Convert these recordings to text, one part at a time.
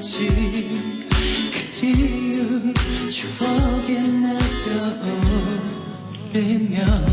잠겼지 그리운 추억에 나도 오르며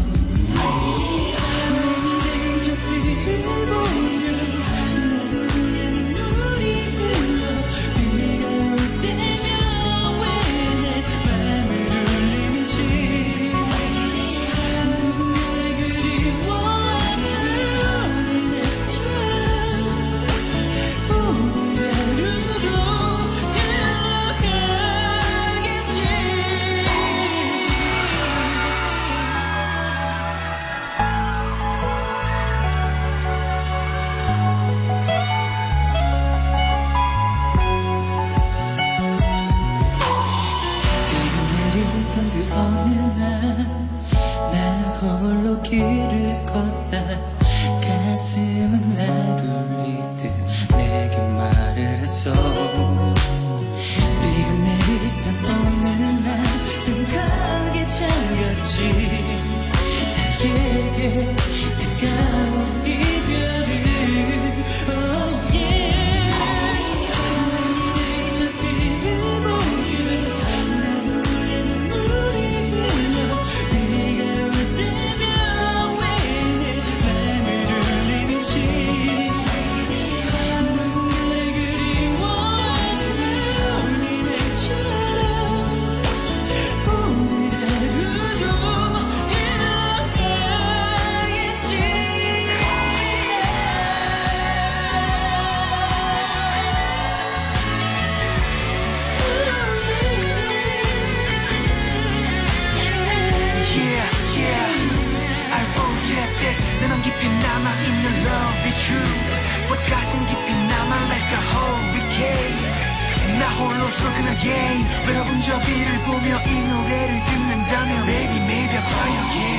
내리던 그 어느 날 나 홀로 길을 걷다 가슴은 날 울리듯 내게 말을 했어. 비가 내리던 어느 날 생각에 잠겼지. 나에게 again. 외로운 저 비를 보며 이 노래를 듣는다면 baby maybe I'll cry again.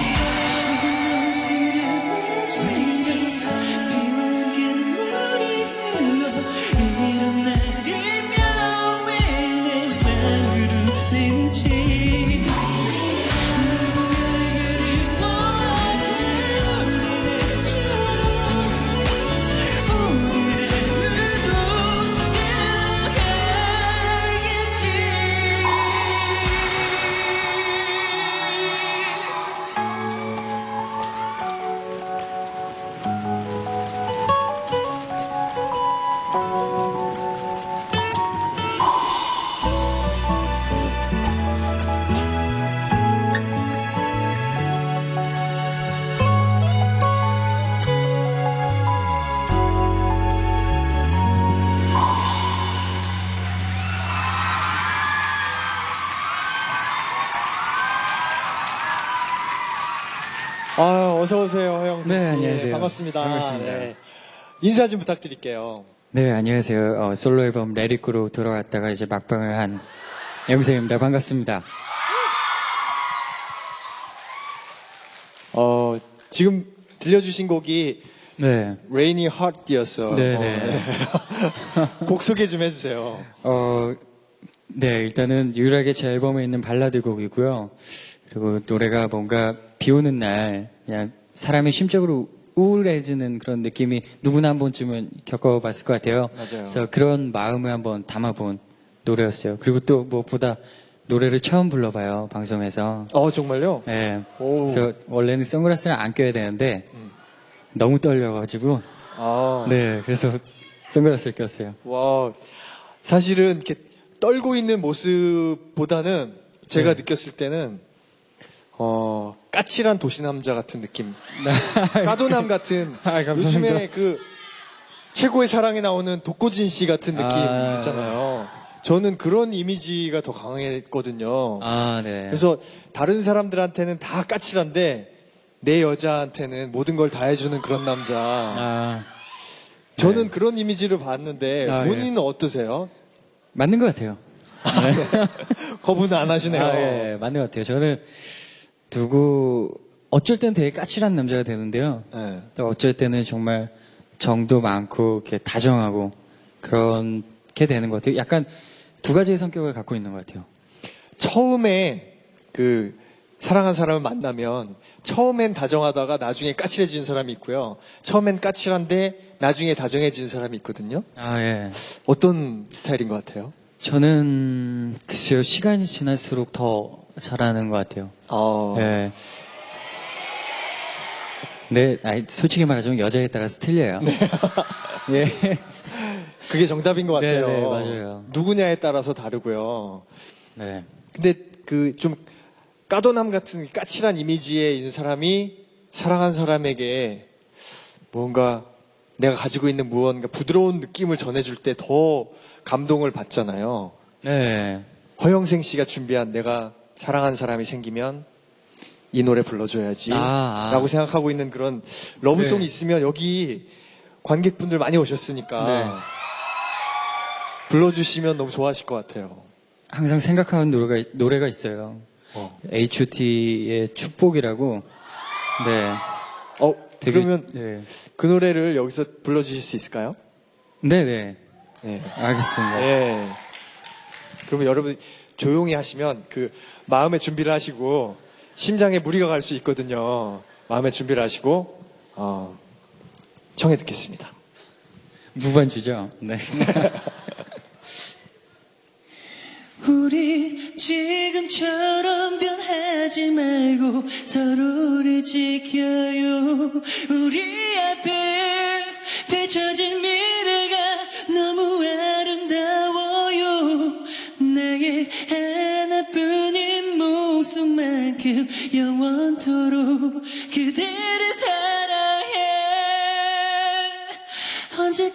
아, 어서 오세요, 허영선 네, 씨. 안녕하세요. 반갑습니다. 반갑습니다. 네. 인사 좀 부탁드릴게요. 네, 안녕하세요. 어, 솔로 앨범 레디코로 돌아왔다가 이제 막방을 한 영생입니다. 반갑습니다. 어, 지금 들려주신 곡이 네. Rainy Heart이었어요. 네, 어, 네. 곡 소개 좀 해주세요. 어, 네, 일단은 유일하게 제 앨범에 있는 발라드 곡이고요. 그리고 노래가 뭔가 비 오는 날 그냥 사람이 심적으로 우울해지는 그런 느낌이 누구나 한 번쯤은 겪어봤을 것 같아요. 맞아요. 그래서 그런 마음을 한번 담아본 노래였어요. 그리고 또 무엇보다 노래를 처음 불러봐요, 방송에서. 어, 정말요? 네. 오. 그래서 원래는 선글라스를 안 껴야 되는데 너무 떨려가지고 아, 네 그래서 선글라스를 꼈어요. 와, 사실은 이렇게 떨고 있는 모습보다는 제가 네. 느꼈을 때는 어, 까칠한 도시남자 같은 느낌. 까도남 같은 아, 감사합니다. 요즘에 그 최고의 사랑에 나오는 독고진 씨 같은 느낌 아. 있잖아요. 저는 그런 이미지가 더 강했거든요. 아 네. 그래서 다른 사람들한테는 다 까칠한데 내 여자한테는 모든 걸 다 해주는 그런 남자. 아 저는 그런 이미지를 봤는데 아, 본인은 어떠세요? 맞는 것 같아요. 거부는 안 하시네요. 아, 예, 예, 맞는 것 같아요. 저는 누구 어쩔 땐 되게 까칠한 남자가 되는데요. 네. 또 어쩔 때는 정말 정도 많고 이렇게 다정하고 그렇게 되는 것 같아요. 약간 두 가지의 성격을 갖고 있는 것 같아요. 처음에 그 사랑한 사람을 만나면 처음엔 다정하다가 나중에 까칠해지는 사람이 있고요. 처음엔 까칠한데 나중에 다정해지는 사람이 있거든요. 아 예. 어떤 스타일인 것 같아요? 저는 글쎄요 시간이 지날수록 더 잘하는 것 같아요. 어, 예. 네, 아니, 솔직히 말하자면 여자에 따라서 틀려요. 예. 그게 정답인 것 네, 같아요. 네, 맞아요. 누구냐에 따라서 다르고요. 네. 근데 그 좀 까도남 같은 까칠한 이미지에 있는 사람이 사랑한 사람에게 뭔가 내가 가지고 있는 무언가 부드러운 느낌을 전해줄 때 더 감동을 받잖아요. 네. 허영생 씨가 준비한 내가 사랑한 사람이 생기면 이 노래 불러줘야지. 아, 아. 라고 생각하고 있는 그런 러브송이 네. 있으면 여기 관객분들 많이 오셨으니까 네. 불러주시면 너무 좋아하실 것 같아요. 항상 생각하는 노래가, 노래가 있어요. H.O.T의 축복이라고. 네. 어, 되게, 그러면 네. 그 노래를 여기서 불러주실 수 있을까요? 네네. 네. 알겠습니다. 네. 그러면 여러분 조용히 하시면 그 마음의 준비를 하시고 심장에 무리가 갈 수 있거든요. 마음의 준비를 하시고 어, 청해 듣겠습니다. 무반주죠? 네. 우리 지금처럼 변하지 말고 서로를 지켜요 우리 앞에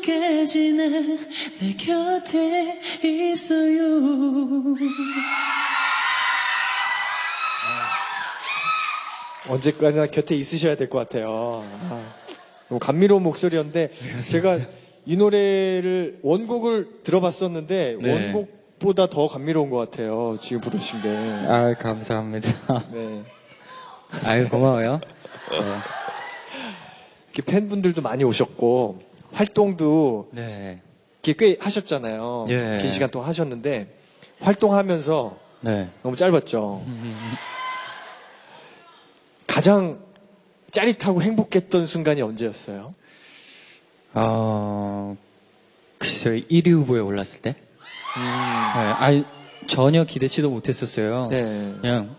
언제까지나 내 곁에 있어요. 언제까지나 곁에 있으셔야 될 것 같아요. 아, 너무 감미로운 목소리였는데 제가 이 노래를 원곡을 들어봤었는데 네. 원곡보다 더 감미로운 것 같아요. 지금 부르신 게. 아, 감사합니다. 네. 아유, 고마워요. 네. 이렇게 팬분들도 많이 오셨고 활동도 네. 꽤 하셨잖아요. 예. 긴 시간 동안 하셨는데 활동하면서 네. 너무 짧았죠. 가장 짜릿하고 행복했던 순간이 언제였어요? 어, 글쎄요, 1위 후보에 올랐을 때? 네, 아니, 전혀 기대치도 못했었어요. 네. 그냥,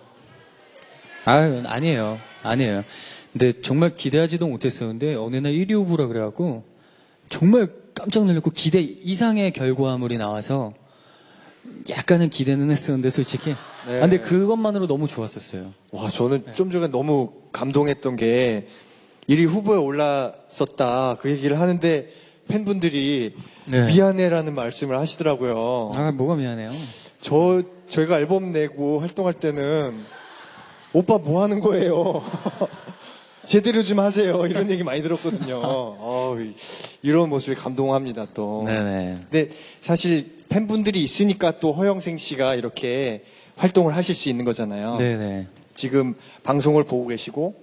아유, 아니에요. 아니에요. 근데 정말 기대하지도 못했었는데, 어느 날 1위 후보라 그래갖고, 정말 깜짝 놀랐고, 기대 이상의 결과물이 나와서, 약간은 기대는 했었는데, 솔직히. 네. 아, 근데 그것만으로 너무 좋았었어요. 와, 저는 좀 전에 너무 감동했던 게 1위 후보에 올랐었다 그 얘기를 하는데 팬분들이 네. 미안해라는 말씀을 하시더라고요. 아, 뭐가 미안해요. 저 저희가 앨범 내고 활동할 때는 오빠 뭐 하는 거예요? 제대로 좀 하세요. 이런 얘기 많이 들었거든요. 어, 이- 이런 모습에 감동합니다 또. 네네. 근데 사실 팬분들이 있으니까 또 허영생 씨가 이렇게 활동을 하실 수 있는 거잖아요. 네네. 지금 방송을 보고 계시고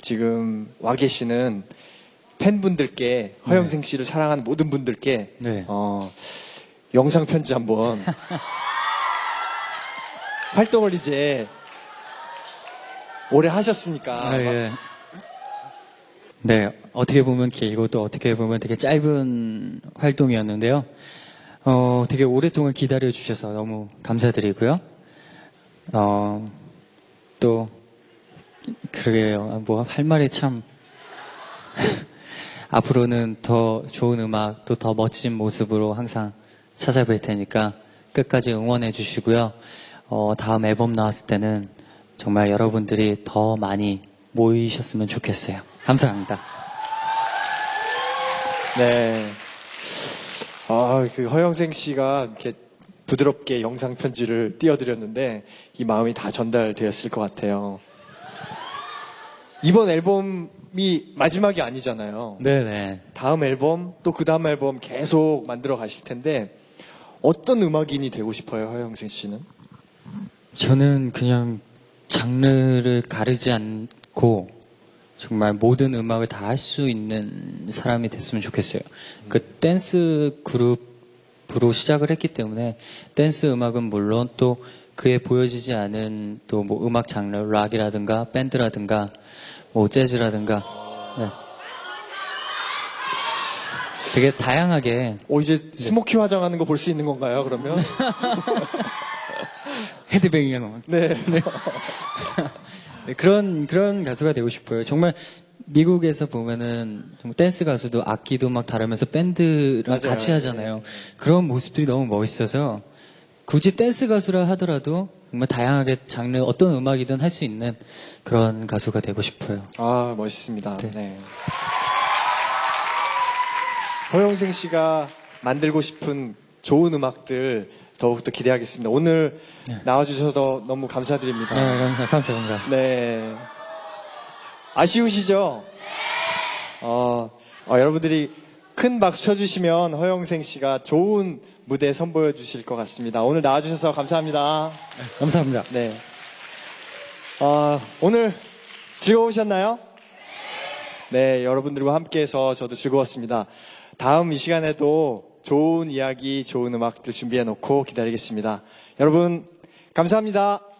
지금 와 계시는 팬분들께 허영생 씨를 사랑하는 모든 분들께 네. 어, 영상 편지 한번 활동을 이제 오래 하셨으니까 아, 예. 네, 어떻게 보면 길고 또 어떻게 보면 되게 짧은 활동이었는데요. 어, 되게 오랫동안 기다려 주셔서 너무 감사드리고요. 어, 또, 그러게요. 뭐, 할 말이 참. 앞으로는 더 좋은 음악, 또 더 멋진 모습으로 항상 찾아뵐 테니까 끝까지 응원해 주시고요. 어, 다음 앨범 나왔을 때는 정말 여러분들이 더 많이 모이셨으면 좋겠어요. 감사합니다. 네. 아, 그 허영생 씨가 이렇게 부드럽게 영상 편지를 띄워드렸는데 이 마음이 다 전달되었을 것 같아요. 이번 앨범이 마지막이 아니잖아요. 네네. 다음 앨범 또 그 다음 앨범 계속 만들어 가실 텐데 어떤 음악인이 되고 싶어요, 허영생 씨는? 저는 그냥 장르를 가르지 않고 정말 모든 음악을 다 할 수 있는 사람이 됐으면 좋겠어요. 그 댄스 그룹으로 시작을 했기 때문에 댄스 음악은 물론 또 그에 보여지지 않은 또 뭐 음악 장르, 락이라든가 밴드라든가 뭐 재즈라든가 네. 되게 다양하게 오 이제 스모키 화장하는 거 볼 수 있는 건가요? 그러면 헤드뱅잉 네. 네, 그런 그런 가수가 되고 싶어요. 정말 미국에서 보면은 댄스 가수도 악기도 막 다루면서 밴드랑 맞아요. 같이 하잖아요. 그런 모습들이 너무 멋있어서 굳이 댄스 가수라 하더라도 정말 다양하게 장르 어떤 음악이든 할 수 있는 그런 가수가 되고 싶어요. 아 멋있습니다. 네. 네. 허영생 씨가 만들고 싶은 좋은 음악들 더욱더 기대하겠습니다. 오늘 나와주셔서 너무 감사드립니다. 네, 감사, 감사합니다. 네. 아쉬우시죠? 어, 어, 여러분들이 큰 박수 쳐주시면 허영생 씨가 좋은 무대 선보여 주실 것 같습니다. 오늘 나와주셔서 감사합니다. 감사합니다. 네. 어, 오늘 즐거우셨나요? 네, 여러분들과 함께해서 저도 즐거웠습니다. 다음 이 시간에도 좋은 이야기, 좋은 음악들 준비해 놓고 기다리겠습니다. 여러분, 감사합니다.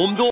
몸도